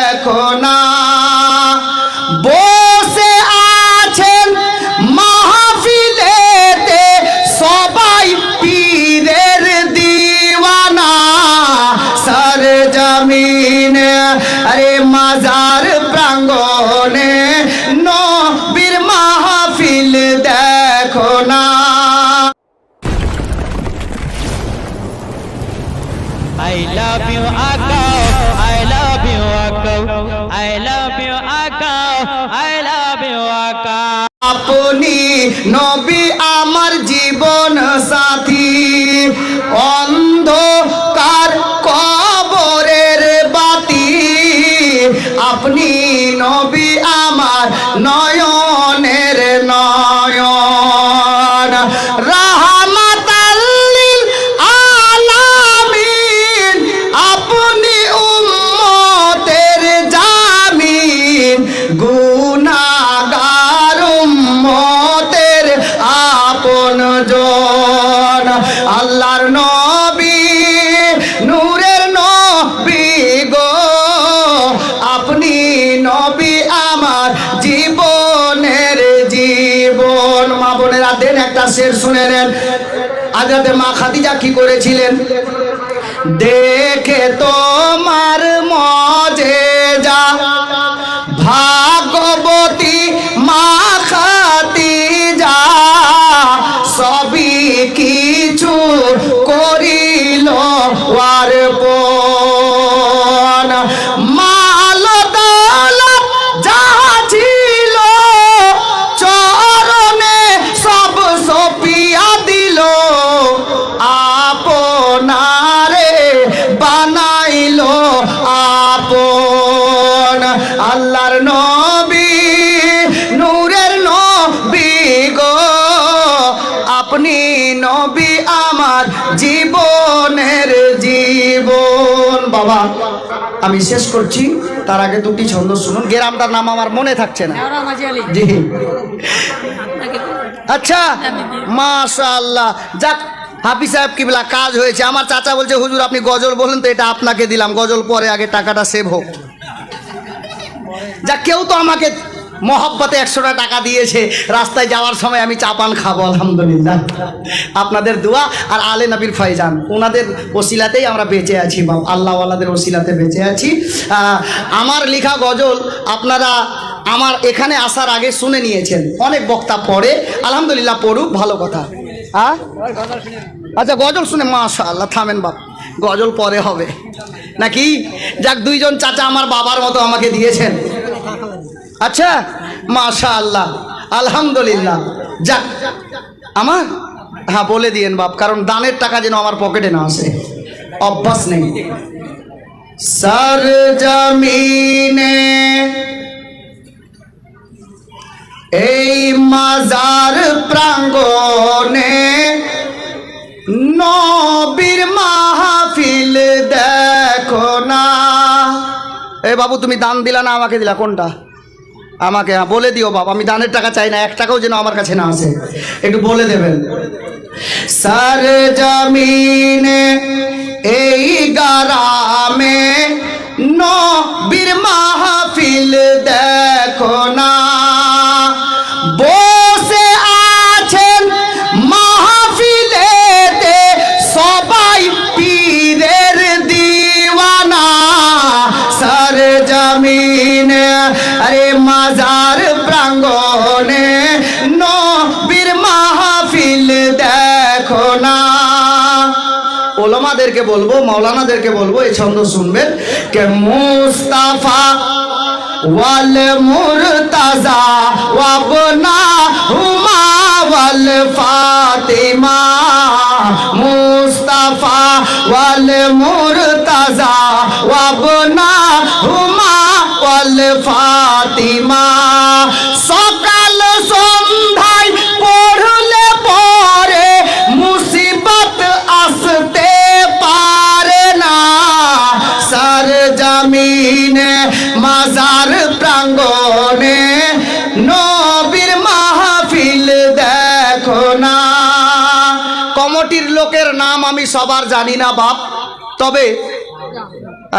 দেখো না। বসে আছেন মাহফিলেতে সবাই পীরের দিওয়ানা। সর জমিনে আরে মাজার প্রাঙ্গনে নবীর মাহফিল দেখো না। I love you, Akko. আপনি নবী আমার জীবন সাথী। অন্ধকার কবরের বাতি। আপনি নবী আমার নয়নের নয়ন শের শুনে নেন আজাতে মা খাদিজা কি করেছিলেন? দেখে তোমার মজে যা। ভাগবতী মা যা সবই কিছু করিল, ওয়ার পন নবী আমার জীবনের জীবন। বাবা আমি শেষ করছি। তার আগে দুটি ছন্দ শুনুন। গ্রামটার নাম আমার মনে থাকছে না। জি। আচ্ছা মাশাআল্লাহ। যাক হাফি সাহেব কিবলা কাজ হয়েছে। আমার চাচা বলছে হুজুর আপনি গজল বলেন তো এটা আপনাকে দিলাম। গজল পরে আগে টাকাটা সেভ হোক। যা কেউ তো আমাকে মহব্বতে একশোটা টাকা দিয়েছে। রাস্তায় যাওয়ার সময় আমি চাপান খাব, আলহামদুলিল্লাহ। আপনাদের দোয়া আর আলে নবীর ফয়জান, ওনাদের ওসিলাতেই আমরা বেঁচে আছি, বা আল্লাহওয়ালাদের ওসিলাতে বেঁচে আছি। আমার লেখা গজল আপনারা আমার এখানে আসার আগে শুনে নিয়েছেন। অনেক বক্তা পড়ে, আলহামদুলিল্লাহ পড়ুক, ভালো কথা। হ্যাঁ আচ্ছা গজল শুনে মাশা আল্লাহ থামেন বাপ, গজল পরে হবে। নাকি? যাক, দুইজন চাচা আমার বাবার মতো আমাকে দিয়েছেন। আচ্ছা মাশা আল্লাহ আলহামদুলিল্লাহ। যাক, আমার? হ্যাঁ বলে দিয়েন বাপ, কারণ দানের টাকা যেন আমার পকেটে না আসে। অভ্যাস নেই। সর জমিনে এই মাজার প্রাঙ্গনে নবীর মাহফিল দেখো না। এ বাবু, তুমি দান দিলা না, আমাকে দিলা, কোনটা? আমাকে হ্যাঁ, বলে দিও বাবা আমি দানের টাকা চাই না এক টাকাও যেন আমার কাছে না আসে। একটু বলে দেবেন। সার জমিনে এই গারামে ওলামাদেরকে বলব, মাওলানাদেরকে বলব, এই ছন্দ শুনবেন, কে মুস্তাফা ওয়াল মুরতাজা ওয়াবনা হুমা ওয়াল ফাতিমা। মুস্তাফা ওয়াল মুরতাজা ওয়াবনা হুমা ওয়াল ফাতিমা। কমিটির লোকের নাম আমি সবার জানি না, বাপ। তবে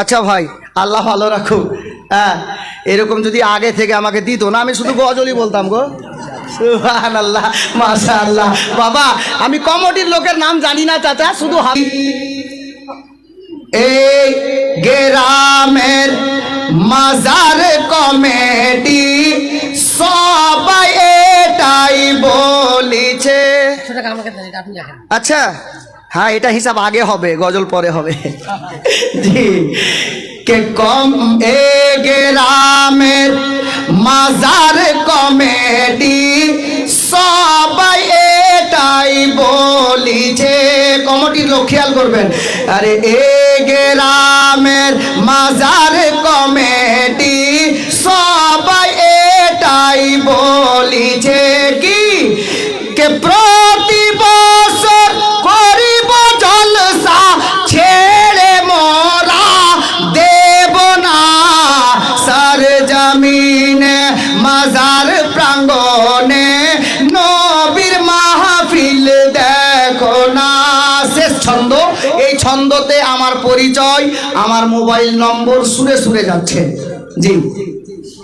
আচ্ছা ভাই, আল্লাহ ভালো রাখুক। হ্যাঁ এরকম যদি আগে থেকে আমাকে দিত না, আমি শুধু গজলই বলতাম গো। আল্লাহ মাশা আল্লাহ বাবা, আমি কমিটির লোকের নাম জানি না, চাচা, শুধু এই গ্রামের মাজার কমেটি সবাই এটাই বলিছে আচ্ছা হ্যাঁ এটা হিসাব আগে হবে গজল পরে হবে। জি। কে কম এ গ্রামের মাজার কমেটি সবাই এটাই বলিছে। কমিটির লোক খেয়াল করবেন। আরে এ গ্রামের মাজার কমেটি সবাই এটাই বলিছে। কি? কে প্রতি মাজার প্রাঙ্গনে নবীর মাহফিল দেখো না। শেষ ছন্দ। এই ছন্দতে আমার পরিচয়, আমার মোবাইল নম্বর সুরে সুরে যাচ্ছে। জি।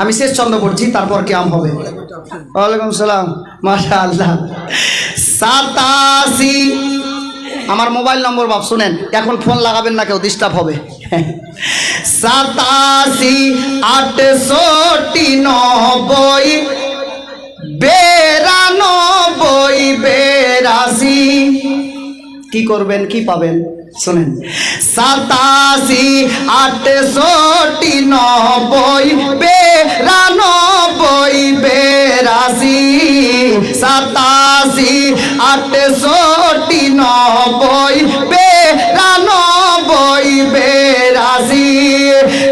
আমি শেষ ছন্দ পড়ছি, তারপর কেমন হবে। ওয়ালাইকুম সালাম। মাশা আল্লাহ সাতাশি। আমার মোবাইল নম্বর বাপ শুনেন, এখন ফোন লাগাবেন না কেউ ডিস্টার্ব হবে। সাতাশি, আটষট্টি, নব্বই, বেরানব্বই, বেরাশি। কি করবেন, কি পাবেন? শুনেন। সাতাশি, আটষট্টি, নব্বই, বেরানব্বই, বেরাশি। সাতাশি, আটষট্টি, নব্বই বেরানব্বই বেরাশি ডা